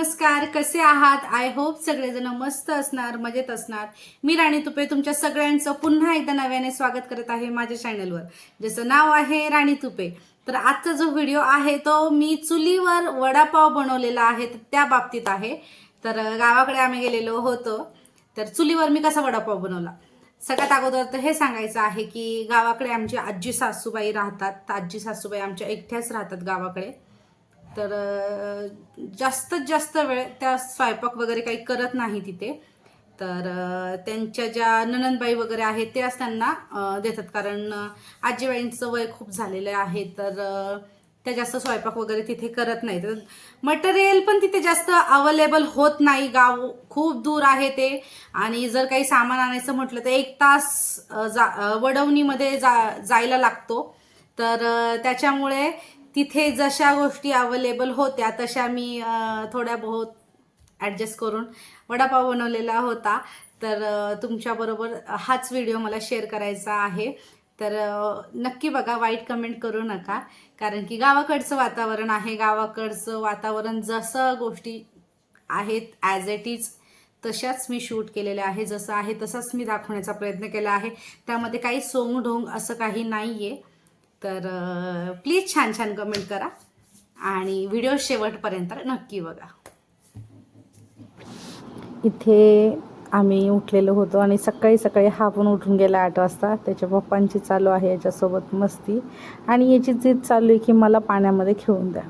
नमस्कार कसे आहात? आय होप सगळेजण मस्त असणार मजेत असणार. मी राणी तुपे तुमच्या सगळ्यांचं पुन्हा एकदा नव्याने स्वागत करत आहे माझ्या चॅनलवर ज्याचं नाव आहे राणी तुपे तर आजचा जो व्हिडिओ आहे तो मी चुलीवर वडापाव बनवलेला आहे तर त्या बाबतीत आहे. तर गावाकडे आम्ही गेलेलो होतो तर चुलीवर मी कसा वडापाव बनवला? सगळ्यात अगोदर तर हे सांगायचं आहे की गावाकडे आमची आजी सासूबाई राहतात आजी सासूबाई आमच्या एकट्याच राहतात गावाकडे. तर जास्तीत जास्त वेळ त्या स्वयंपाक वगैरे काही करत नाही तिथे. तर त्यांच्या ज्या ननंदबाई वगैरे आहेत त्याच त्यांना देतात. कारण आजीबाईंचं वय खूप झालेलं आहे तर त्या जास्त स्वयंपाक वगैरे तिथे करत नाही तर मटेरियल पण तिथे जास्त अवेलेबल होत नाही. गाव खूप दूर आहे ते. आणि जर काही सामान आणायचं म्हटलं तर एक तास जा वडवणीमध्ये जा जायला लागतो. तर त्याच्यामुळे तिथे जशा गोष्टी अवेलेबल होत्या तशा मी थोड्या बहुत ॲडजस्ट करून वडापाव बनवलेला होता. तर तुमच्याबरोबर हाच व्हिडिओ मला शेअर करायचा आहे. तर नक्की बघा वाईट कमेंट करू नका. कारण की गावाकडचं वातावरण आहे. गावाकडचं वातावरण जसं गोष्टी आहेत ॲज इट इज तशाच मी शूट केलेल्या आहे. जसं आहे तसाच मी दाखवण्याचा प्रयत्न केला आहे. त्यामध्ये काही सोंग ढोंग असं काही नाही आहे तर प्लीज छान छान कमेंट करा. आणि व्हिडिओ शेवटपर्यंत नक्की बघा. इथे आम्ही उठलेलो होतो आणि सकाळी सकाळी हा पण उठून गेला आठ वाजता. त्याच्या पप्पांची चालू आहे याच्यासोबत मस्ती. आणि याची जिद चालू आहे की मला पाण्यामध्ये खेळून द्या.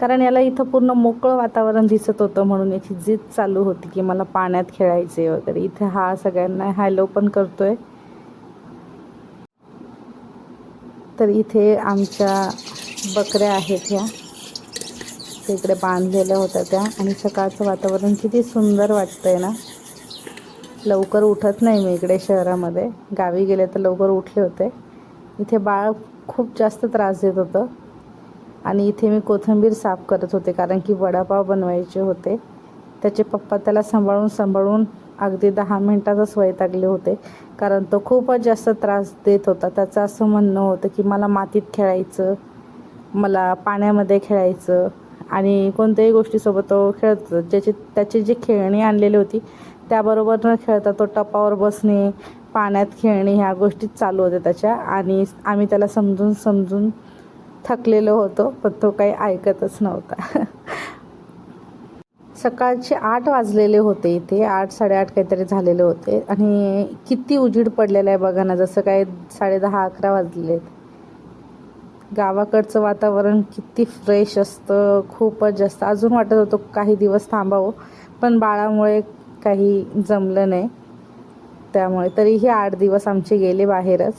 कारण याला इथं पूर्ण मोकळं वातावरण दिसत होतं म्हणून याची जिद चालू होती की मला पाण्यात खेळायचे वगैरे. इथे हा सगळ्यांना हॅलो पण करतो आहे तर इथे आमच्या बकऱ्या आहेत ह्या. तिकडे बांधलेल्या होत्या त्या. आणि सकाळचं वातावरण किती सुंदर वाटतंय ना. लवकर उठत नाही मी इकडे शहरामध्ये. गावी गेले तर लवकर उठले होते. इथे बाळ खूप जास्त त्रास देत होतं. आणि इथे मी कोथिंबीर साफ करत होते कारण की वडापाव बनवायचे होते. त्याचे पप्पा त्याला सांभाळून सांभाळून अगदी दहा मिनटातच वैतागले होते. कारण तो खूपच जास्त त्रास देत होता. त्याचं असं म्हणणं होतं की मला मातीत खेळायचं मला पाण्यामध्ये खेळायचं आणि कोणत्याही गोष्टीसोबत तो खेळत. होता. ज्याची त्याची जी खेळणी आणलेली होती त्याबरोबर न खेळता तो टपावर बसणे पाण्यात खेळणे ह्या गोष्टी चालू होत्या त्याच्या आणि आम्ही त्याला समजून समजून थकलेलो होतो पण तो काही ऐकतच नव्हता. सकाळचे आठ वाजलेले होते इथे. आठ साडेआठ काहीतरी झालेले होते. आणि किती उजीड पडलेला आहे बघा ना जसं काय साडेदहा अकरा वाजलेले आहेत गावाकडचं वातावरण किती फ्रेश असतं खूपच जास्त. अजून वाटत होतं काही दिवस थांबावं पण बाळामुळे काही जमलं नाही. त्यामुळे तरीही आठ दिवस आमचे गेले बाहेरच.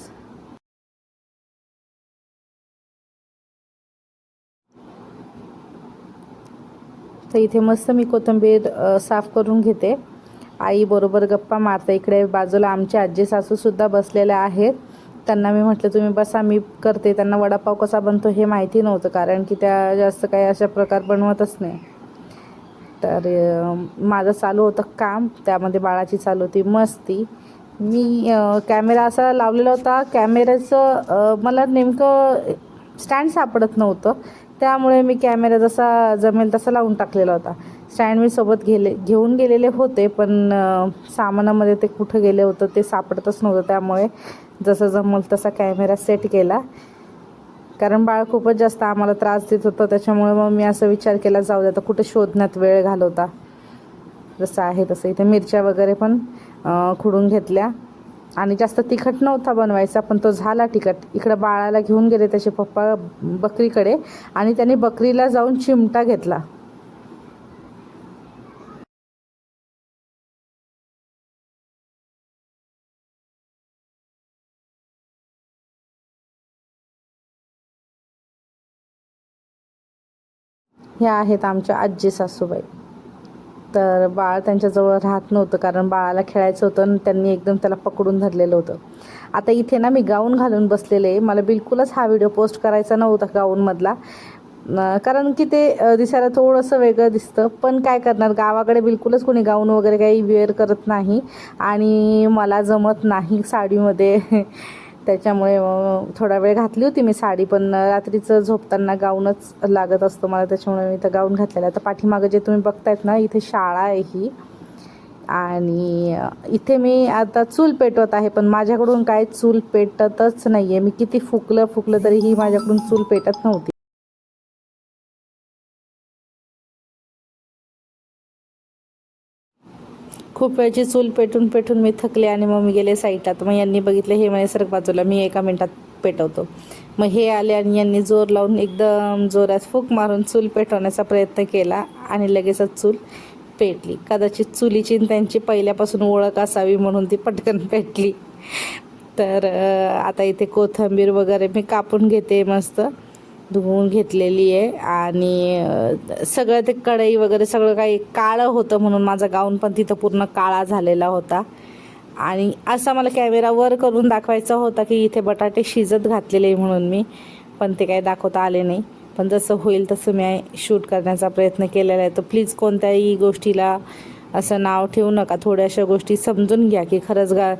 तर इथे मस्त मी कोथिंबीर साफ करून घेते. आई बरोबर गप्पा मारते. इकडे बाजूला आमचे आजी सासूसुद्धा बसलेल्या आहेत. त्यांना मी म्हटलं तुम्ही बसा मी करते. त्यांना वडापाव कसा बनतो हे माहिती नव्हतं कारण की त्या जास्त काही अशा प्रकार बनवतच नाही. तर माझं चालू होतं काम. त्यामध्ये बाळाची चालू होती. मस्ती. मी कॅमेरा असा लावलेला होता. कॅमेऱ्याचं मला नेमकं स्टँड सापडत नव्हतं. त्यामुळे मी कॅमेरा जसा जमेल तसा लावून टाकलेला होता. स्टँड मी सोबत गेले घेऊन गेलेले होते पण सामानामध्ये ते कुठं गेले होतं ते सापडतच नव्हतं. त्यामुळे जसं जमल तसा कॅमेरा सेट केला. कारण बाळ खूपच जास्त आम्हाला त्रास देत होतं. त्याच्यामुळे मग मी असं विचार केला जाऊ दे आता कुठं शोधण्यात वेळ घालवता? जसं आहे तसं. इथे मिरच्या वगैरे पण खुडून घेतल्या. आणि जास्त तिखट नव्हता बनवायचा पण तो झाला तिखट. इकडं बाळाला घेऊन गेले त्याचे पप्पा बकरीकडे आणि त्यांनी बकरीला जाऊन चिमटा घेतला. ह्या आहेत आमच्या आजी सासूबाई. तर बाळ त्यांच्याजवळ राहत नव्हतं कारण बाळाला खेळायचं होतं आणि त्यांनी एकदम त्याला पकडून धरलेलं होतं. आता इथे ना मी गाऊन घालून बसलेले मला बिलकुलच हा व्हिडिओ पोस्ट करायचा नव्हता गाऊनमधला. कारण की ते दिसायला थोडंसं वेगळं दिसतं. पण काय करणार गावाकडे बिलकुलच कोणी गाऊन वगैरे काही वेअर करत नाही. आणि मला जमत नाही साडीमध्ये. त्याच्यामुळे थोडा वेळ घातली होती मी साडी पण रात्रीचं झोपताना गाऊनच लागत असतो मला त्याच्यामुळे मी तर गाऊन घातलेला आता पाठीमागं जे तुम्ही बघतायत ना इथे शाळा आहे ही. आणि इथे मी आता चूल पेटवत आहे पण माझ्याकडून काय चूल पेटतच नाही आहे मी किती फुकलं फुकलं तरीही माझ्याकडून चूल पेटत नव्हती. खूप वेळची चूल पेटून पेटून मी थकले आणि मग मी गेले साईडला तर मग यांनी बघितलं हे म्हणे सरक बाजूला मी एका मिनिटात पेटवतो. मग हे आले आणि यांनी जोर लावून एकदम जोरात फूक मारून चूल पेटवण्याचा प्रयत्न केला आणि लगेचच चूल पेटली. कदाचित चुलीची त्यांची पहिल्यापासून ओळख असावी म्हणून ती पटकन पेटली. तर आता इथे कोथिंबीर वगैरे मी कापून घेते मस्त. धुवून घेतलेली आहे आणि सगळं ते कढई वगैरे सगळं काही काळं होतं म्हणून माझा गाऊन पण तिथं पूर्ण काळा झालेला होता. आणि असा मला कॅमेरा वर करून दाखवायचा होता की इथे बटाटे शिजत घातलेले म्हणून मी पण ते काही दाखवता आले नाही. पण जसं होईल तसं मी शूट करण्याचा प्रयत्न केलेला आहे. तर प्लीज कोणत्याही गोष्टीला असं नाव ठेवू नका. थोड्याशा गोष्टी समजून घ्या की खरंच गा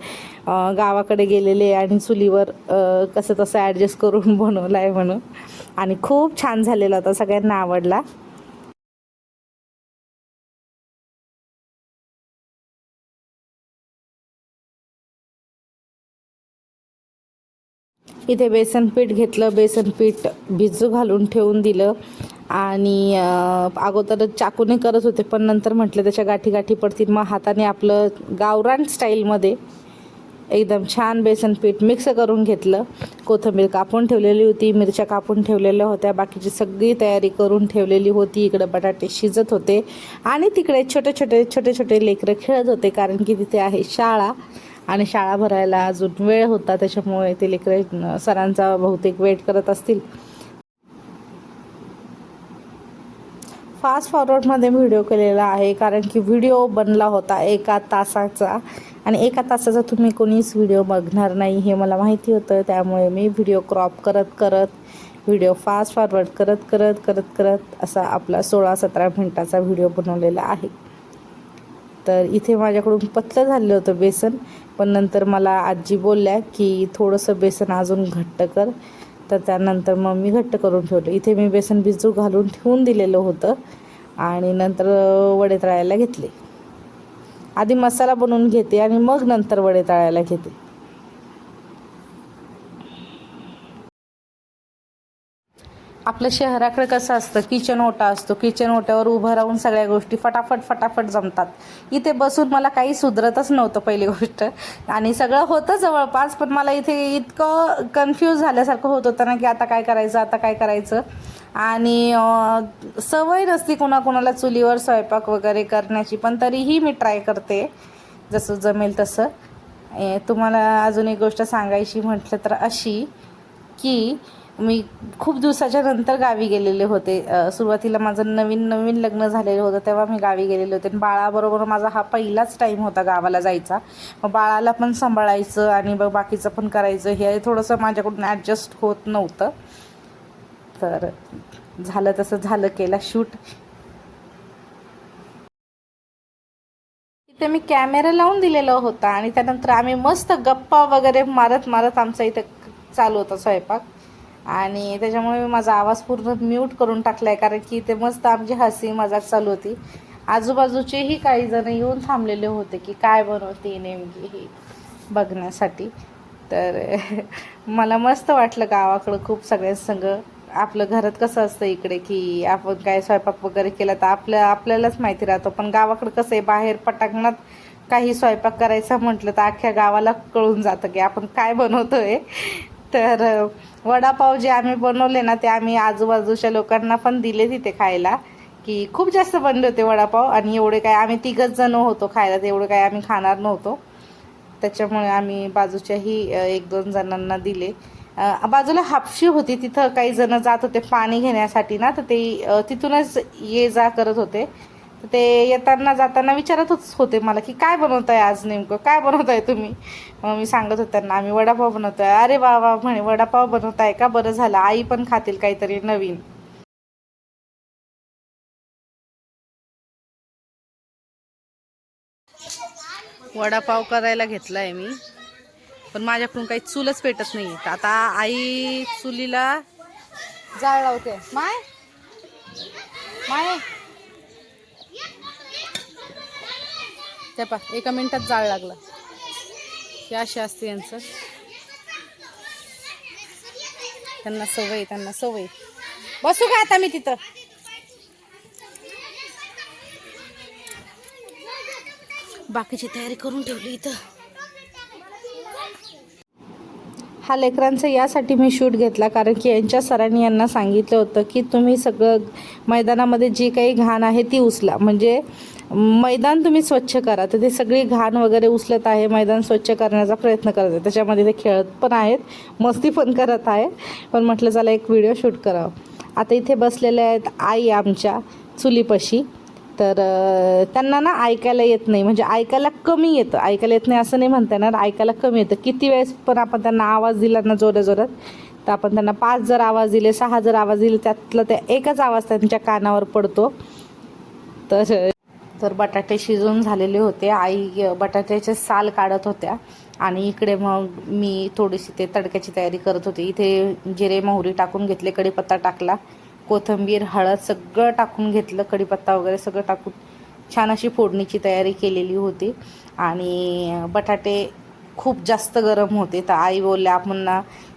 गावाकडे गेलेले आणि चुलीवर कसं तसं ॲडजस्ट करून बनवलं आहे म्हणून. आणि खूप छान झालेला होता. सगळ्यांना आवडला. इथे बेसन पीठ घेतलं. बेसन पीठ भिजू घालून ठेवून दिलं. आणि अगोदर चाकूने करत होते पण नंतर म्हटलं त्याच्या गाठी गाठी पडतील. मग हाताने आपलं गावरान स्टाईलमध्ये एकदम छान बेसन पीठ मिक्स करून घेतलं. कोथिंबीर कापून ठेवलेली होती मिरच्या कापून ठेवलेल्या होत्या. बाकीची सगळी तयारी करून ठेवलेली होती. इकडं बटाटे शिजत होते. आणि तिकडे छोटे छोटे छोटे छोटे लेकरं खेळत होते कारण की तिथे आहे शाळा. आणि शाळा भरायला अजून वेळ होता त्याच्यामुळे ते लेकरं सरांचा बहुतेक वेट करत असतील. फास्ट फॉरवर्डमध्ये व्हिडिओ केलेला आहे. कारण की व्हिडिओ बनला होता एका तासाचा. आणि एका तासाचा तुम्ही कोणीच व्हिडिओ बघणार नाही हे मला माहिती होतं. त्यामुळे मी व्हिडिओ क्रॉप करत करत व्हिडिओ फास्ट फॉरवर्ड करत करत करत करत असा आपला सोळा सतरा मिनटाचा व्हिडिओ बनवलेला आहे. तर इथे माझ्याकडून पतलं झालेलं होतं बेसन. पण नंतर मला आजी बोलल्या की थोडंसं बेसन अजून घट्ट कर. तर त्यानंतर मग मी घट्ट करून ठेवलं. इथे मी बेसन भिजू घालून ठेवून दिलेलं होतं आणि नंतर वडे तळायला घेतले. आधी मसाला बनवून घेते आणि मग नंतर वडे तळायला घेते. आपलं शहराकडे कसं असतं? किचन ओटा असतो. किचन ओट्यावर उभं राहून सगळ्या गोष्टी फटाफट फटाफट जमतात. इथे बसून मला काही सुधरतच नव्हतं पहिली गोष्ट. आणि सगळं होतं जवळपास पण मला इथे इतकं कन्फ्यूज झाल्यासारखं होत होतं ना की आता काय करायचं आता काय करायचं. आणि सवय नसती कोणाकोणाला चुलीवर स्वयंपाक वगैरे करण्याची पण तरीही मी ट्राय करते. जसं जमेल तसं. तुम्हाला अजून एक गोष्ट सांगायची म्हटलं तर अशी की मी खूप दिवसाच्या नंतर गावी गेलेले होते. सुरुवातीला माझं नवीन नवीन लग्न झालेलं होतं तेव्हा मी गावी गेलेले होते. आणि बाळाबरोबर माझा हा पहिलाच टाईम होता गावाला जायचा. मग बाळाला पण सांभाळायचं आणि मग बाकीचं पण करायचं हे थोडंसं माझ्याकडून ॲडजस्ट होत नव्हतं. तर झालं तसं झालं केला शूट तिथे मी कॅमेरा लावून दिलेला होता आणि त्यानंतर आम्ही मस्त गप्पा वगैरे मारत मारत आमचा इथे चालू होता स्वयंपाक. आणि त्याच्यामुळे मी माझा आवाज पूर्ण म्यूट करून टाकला आहे कारण की इथे मस्त आमची हसी मजाक चालू होती. आजूबाजूचेही काही जण येऊन थांबलेले होते की काय बनवते नेमकी ही बघण्यासाठी. तर मला मस्त वाटलं गावाकडं खूप सगळ्यांसंग आपलं घरात कसं असतं इकडे की आपण काय स्वयंपाक वगैरे केला तर आपल्या आपल्यालाच माहिती राहतो. पण गावाकडं कसं आहे बाहेर पटांगणात काही स्वयंपाक करायचा म्हटलं तर अख्ख्या गावाला कळून जातं की आपण काय बनवतोय. तर वडापाव जे आम्ही बनवले ना ते आम्ही आजूबाजूच्या लोकांना पण दिले तिथे खायला की खूप जास्त बनले होते वडापाव आणि एवढे काय आम्ही तिघच जण होतो खायला तेवढं काय आम्ही खाणार नव्हतो. त्याच्यामुळे आम्ही बाजूच्याही एक दोन जणांना दिले. बाजूला हापशी होती तिथं काही जण जात होते पाणी घेण्यासाठी ना तर ते तिथूनच ये जा करत होते. तर ते येताना जाताना विचारतच होते मला की काय बनवताय आज नेमकं? काय बनवताय तुम्ही? मग मी सांगत होते त्यांना आम्ही वडापाव बनवतोय. अरे वा वा म्हणे वडापाव बनवताय का? बरं झालं आई पण खातील काहीतरी नवीन. वडापाव करायला घेतलाय मी पण माझ्याकडून काही चूलच पेटत नाही तर आता आई चुलीला जाळ लावते. माय? माय? ते पा एका मिनिटात जाळ लागला. हे असे असते यांचं. त्यांना सवय त्यांना सवय. बसू का आता मी तिथं? बाकीची तयारी करून ठेवली इथं. हा लेकरांचा यासाठी मी शूट घेतला कारण की यांच्या सरांनी यांना सांगितलं होतं की तुम्ही सगळं मैदानामध्ये जी काही घाण आहे ती उचला. म्हणजे मैदान तुम्ही स्वच्छ करा. तर ते सगळी घाण वगैरे उचलत आहे मैदान स्वच्छ करण्याचा प्रयत्न करत आहे. त्याच्यामध्ये ते खेळत पण आहेत मस्ती पण करत आहे पण म्हटलं चला एक व्हिडिओ शूट करावं. आता इथे बसलेले आहेत आई आमच्या चुलीपशी. तर त्यांना ना ऐकायला येत नाही. म्हणजे ऐकायला कमी येतं. ऐकायला येत नाही असं नाही म्हणता येणार. ऐकायला कमी येतं. किती वेळेस पण आपण त्यांना आवाज दिला ना जोऱ्या जोरात तर आपण त्यांना पाच जर आवाज दिले सहा जर आवाज दिले त्यातलं त्या एकच आवाज त्यांच्या कानावर पडतो. तर तर बटाटे शिजून झालेले होते. आई बटाट्याचे साल काढत होत्या. आणि इकडे मग मी थोडीशी ते तडक्याची तयारी करत होते. इथे जिरे मोहरी टाकून घेतले कढीपत्ता टाकला. कोथिंबीर हळद सगळं टाकून घेतलं कढीपत्ता वगैरे सगळं टाकून. छान अशी फोडणीची तयारी केलेली होती. आणि बटाटे खूप जास्त गरम होते. तर आई बोलल्या आपण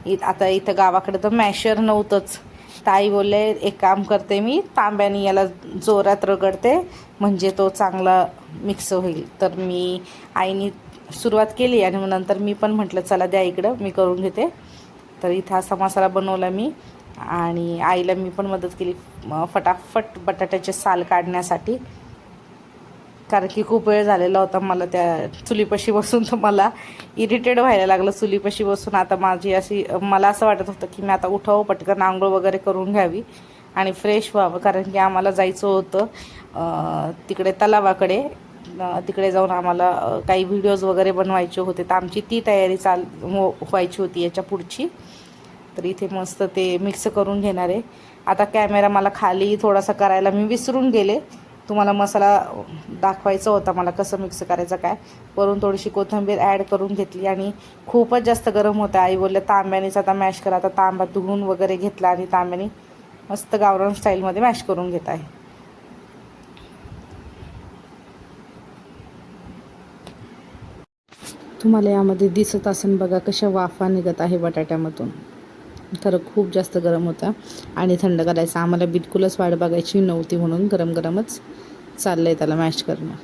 ना आता इथं गावाकडे तर मॅशर नव्हतंच. ताई बोलले एक काम करते मी तांब्याने याला जोरात रगडते म्हणजे तो चांगला मिक्स होईल. तर मी आईनी सुरुवात केली आणि मग नंतर मी पण म्हटलं चला द्या इकडं मी करून घेते. तर इथं असा मसाला बनवला मी आणि आईला मी पण मदत केली फटाफट बटाट्याचे साल काढण्यासाठी. कारण की खूप वेळ झालेला होता मला त्या चुलीपाशी बसून तर मला इरिटेड व्हायला लागलं चुलीपाशी बसून. आता माझी अशी मला असं वाटत होतं की मी आता उठावं पटकन आंघोळ वगैरे करून घ्यावी आणि फ्रेश व्हावं. कारण की आम्हाला जायचं होतं तिकडे तलावाकडे. तिकडे जाऊन आम्हाला काही व्हिडिओज वगैरे बनवायचे होते. तर आमची ती तयारी चाल हो, व्हायची होती याच्या पुढची. तर इथे मस्त ते मिक्स करून घेणार. आहे आता कॅमेरा मला खाली थोडासा करायला मी विसरून गेले. तुम्हाला मसाला दाखवायचा होता मला कसं मिक्स करायचं काय? वरून थोडीशी कोथिंबीर ॲड करून घेतली आणि खूपच जास्त गरम होतं. आई बोलल्या तांब्यानेच आता मॅश करा. आता तांबा धुवून वगैरे घेतला आणि तांब्याने मस्त गावरान स्टाईलमध्ये मॅश करून घेत आहे. तुम्हाला यामध्ये दिसत असेल बघा कशा वाफा निघत आहे बटाट्यामधून. खरं खूप जास्त गरम होता आणि थंड करायचं. आम्हाला बिलकुलच वाढ बघायची नव्हती म्हणून गरम गरमच चाललं आहे त्याला मॅश करणं.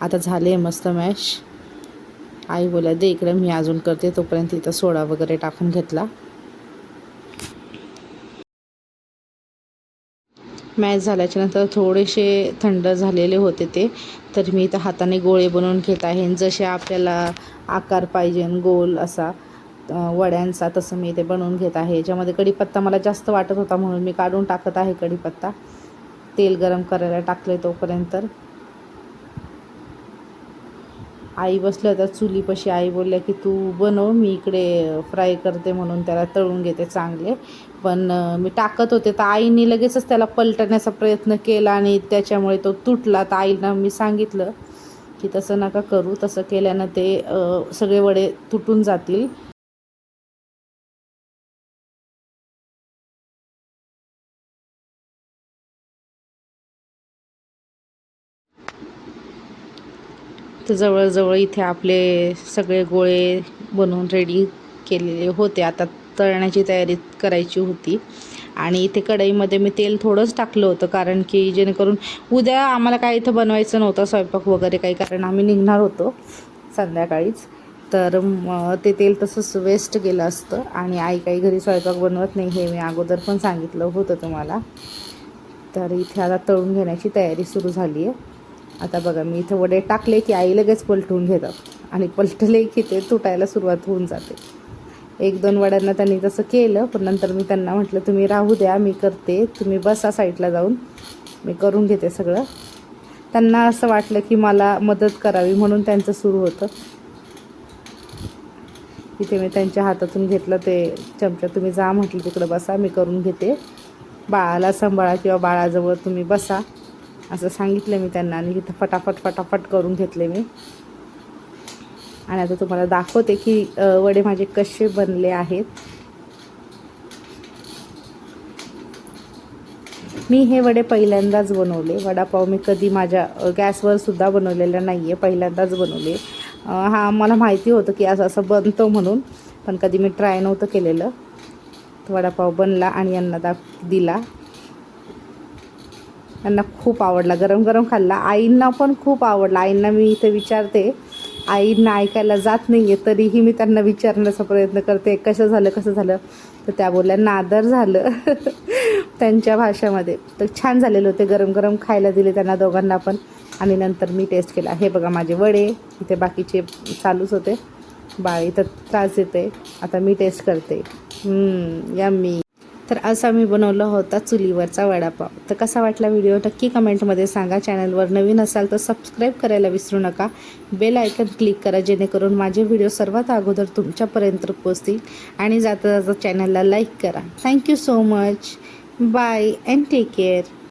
आता झाले मस्त मॅश आई बोला दे इकडं मी अजून करते तोपर्यंत इथं सोडा वगैरे टाकून घेतला. मॅच झाल्याच्यानंतर थोडेसे थंड झालेले होते ते तर मी इथं हाताने गोळे बनवून घेत आहे. जसे आपल्याला आकार पाहिजे गोल असा वड्यांचा तसं मी ते बनवून घेत आहे. याच्यामध्ये कढीपत्ता मला जास्त वाटत होता म्हणून मी काढून टाकत आहे कढीपत्ता. तेल गरम करायला टाकलं तोपर्यंत. आई बसल्या होत्या चुलीपाशी आई बोलल्या की तू बनव मी इकडे फ्राय करते म्हणून त्याला तळून घेते चांगले. पण मी टाकत होते तर आईने लगेचच त्याला पलटण्याचा प्रयत्न केला आणि त्याच्यामुळे तो तुटला. तर आईला मी सांगितलं की तसं नका करू तसं केल्यानं ते सगळे वडे तुटून जातील. तर जवळजवळ इथे आपले सगळे गोळे बनवून रेडी केलेले होते. आता तळण्याची तयारी करायची होती. आणि इथे कढईमध्ये मी तेल थोडंच टाकलं होतं कारण की जेणेकरून उद्या आम्हाला काय इथं बनवायचं नव्हतं स्वयंपाक वगैरे काही कारण आम्ही निघणार होतो संध्याकाळीच. तर ते तेल तसंच वेस्ट गेलं असतं. आणि आई काही घरी स्वयंपाक बनवत नाही हे मी अगोदर पण सांगितलं होतं तुम्हाला. तर इथे आता तळून घेण्याची तयारी सुरू झाली आहे. आता बघा मी इथं वडे टाकले की आई लगेच पलटवून घेतात. आणि पलटले की ते तुटायला सुरुवात होऊन जाते. एक दोन वड्यांना त्यांनी तसं केलं पण नंतर मी त्यांना म्हटलं तुम्ही राहू द्या मी करते. तुम्ही बसा साईडला जाऊन. मी करून घेते सगळं. त्यांना असं वाटलं की मला मदत करावी म्हणून त्यांचं सुरू होतं. इथे मी त्यांच्या हातातून घेतलं ते चमचा तुम्ही जा म्हटलं तिकडं बसा मी करून घेते. बाळाला सांभाळा किंवा बाळाजवळ तुम्ही बसा. असं सांगितलं मी त्यांना आणि इथं फटाफट फटाफट करून घेतले मी. आणि आता तुम्हाला दाखवते की वडे माझे कसे बनले आहेत. मी हे वडे पहिल्यांदाच बनवले. वडापाव मी कधी माझ्या गॅसवरसुद्धा गॅसवर सुद्धा बनवलेला नाही आहे पहिल्यांदाच बनवले. हां हा मला माहिती होतं की असं असं बनतं म्हणून पण कधी मी ट्राय नव्हतं केलेलं. वडापाव बनला आणि यांना दा दिला. त्यांना खूप आवडला. गरम गरम खाल्ला. आईंना पण खूप आवडला. आईंना मी इथे विचारते. आईंना ऐकायला जात नाही आहे तरीही मी त्यांना विचारण्याचा प्रयत्न करते. कसं झालं कसं झालं? तर त्या बोलल्या नादर झालं. त्यांच्या भाषेमध्ये. तर छान झालेले होते. गरम गरम खायला दिले त्यांना दोघांना पण. आणि नंतर मी टेस्ट केला. हे बघा माझे वडे. इथे बाकीचे चालूच होते. बाळ इथं त्रास देते आता मी टेस्ट करते. यम्मी. तर असा मी बनवला होता चुलीवरचा वडापाव. तर कसा वाटला व्हिडिओ? नक्की कमेंटमध्ये सांगा. चॅनलवर नवीन असाल तर सबस्क्राईब करायला विसरू नका. बेल आयकन क्लिक करा जेणेकरून माझे व्हिडिओ सर्वात अगोदर तुमच्यापर्यंत पोचतील आणि जाता जाता चॅनलला लाईक करा. Thank you so much. Bye and take care.